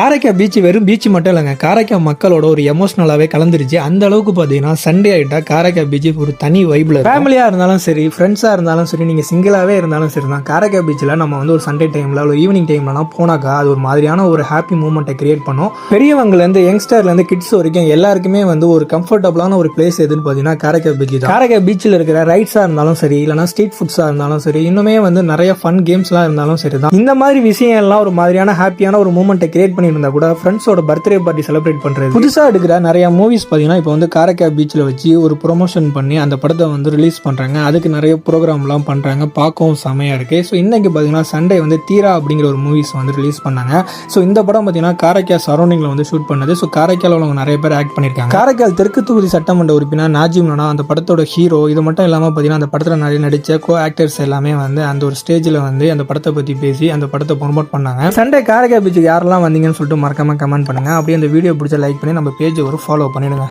Karaikal beach வெறும் beach மட்டும் இல்லைங்க. காரைக்கால் மக்களோட ஒரு எமோஷனலாகவே கலந்துருச்சு. அந்த அளவுக்கு பார்த்தீங்கன்னா சண்டே ஆகிட்டா காரைக்கால் பீச் ஒரு தனி வைப்பில் ஃபேமிலியாக இருந்தாலும் சரி ஃப்ரெண்ட்ஸாக இருந்தாலும் சரி நீங்கள் சிங்கிளாகவே இருந்தாலும் சரி தான். காரைக்கால் பீச்சில் நம்ம வந்து ஒரு சண்டே டைமில் ஒரு ஈவினிங் டைம்லலாம் போனாக்கா அது ஒரு மாதிரியான ஒரு ஹாப்பி மூமெண்ட்டை கிரியேட் பண்ணும். பெரியவங்கலேருந்து யங்ஸ்டர்லேருந்து கிட்ஸ் வரைக்கும் எல்லாருக்குமே வந்து ஒரு கம்ஃபர்டபுளான ஒரு பிளேஸ் எதுன்னு பார்த்தீங்கன்னா காரைக்கால் பீச் தான். காரைக்கால் பீச்சில் இருக்கிற ரைட்ஸாக இருந்தாலும் சரி இல்லைனா ஸ்ட்ரீட் ஃபுட்ஸாக இருந்தாலும் சரி இன்னுமே வந்து நிறைய ஃபன் கேம்ஸ்லாம் இருந்தாலும் சரி தான். இந்த மாதிரி விஷயம் எல்லாம் ஒரு மாதிரியான ஹாப்பியான ஒரு மூமெண்ட்டை கிரியேட் பண்ணியிருந்தா கூட ஃப்ரெண்ட்ஸோட பர்த்டே பார்ட்டி செலிப்ரேட் பண்ணுறது புதுசாக எடுக்கிற நிறைய மூவிஸ் பார்த்தீங்கன்னா இப்போ வந்து காரைக்கா பீச்சில் வச்சு ஒரு ப்ரொமோஷன் பண்ணி அந்த படத்தை வந்து ரிலீஸ் பண்ணுறாங்க அதுக்கு நிறைய ப்ரோக்ராம்லாம் பண்ணுறாங்க பார்க்கவும் செமையாக இருக்குது ஸோ இன்னைக்கு பார்த்தீங்கன்னா சண்டே வந்து தீரா அப்படிங்கிற ஒரு மூவிஸ் வந்து ரிலீஸ் பண்ணாங்க. ஸோ இந்த படம் பார்த்தீங்கன்னா காரைக்கால் சரௌண்டிங்கில் வந்து ஷூட் பண்ணது. ஸோ காரைக்கால் அவங்க நிறைய பேர் ஆக்ட் பண்ணியிருக்காங்க. காரைக்கால் தெற்கு தொகுதி சட்டமன்ற உறுப்பினர் நாஜிம் நானா அந்த படத்தோட ஹீரோ இது மட்டும் இல்லாமல் பார்த்தீங்கன்னா அந்த படத்தில் நிறைய நடித்த கோ ஆக்டர்ஸ் எல்லாமே வந்து அந்த ஒரு ஸ்டேஜில் வந்து அந்த படத்தை பற்றி பேசி அந்த படத்தை ப்ரொமோட் பண்ணாங்க. சண்டே காரைக்கால் பீச்சுக்கு யாரெல்லாம் வந்தீங்கன்னா சொல்லிட்டு மறக்காம கமெண்ட் பண்ணுங்க. அப்படியே அந்த வீடியோ பிடிச்ச லைக் பண்ணி நம்ம பேஜை ஒரு ஃபாலோ பண்ணிடுங்க.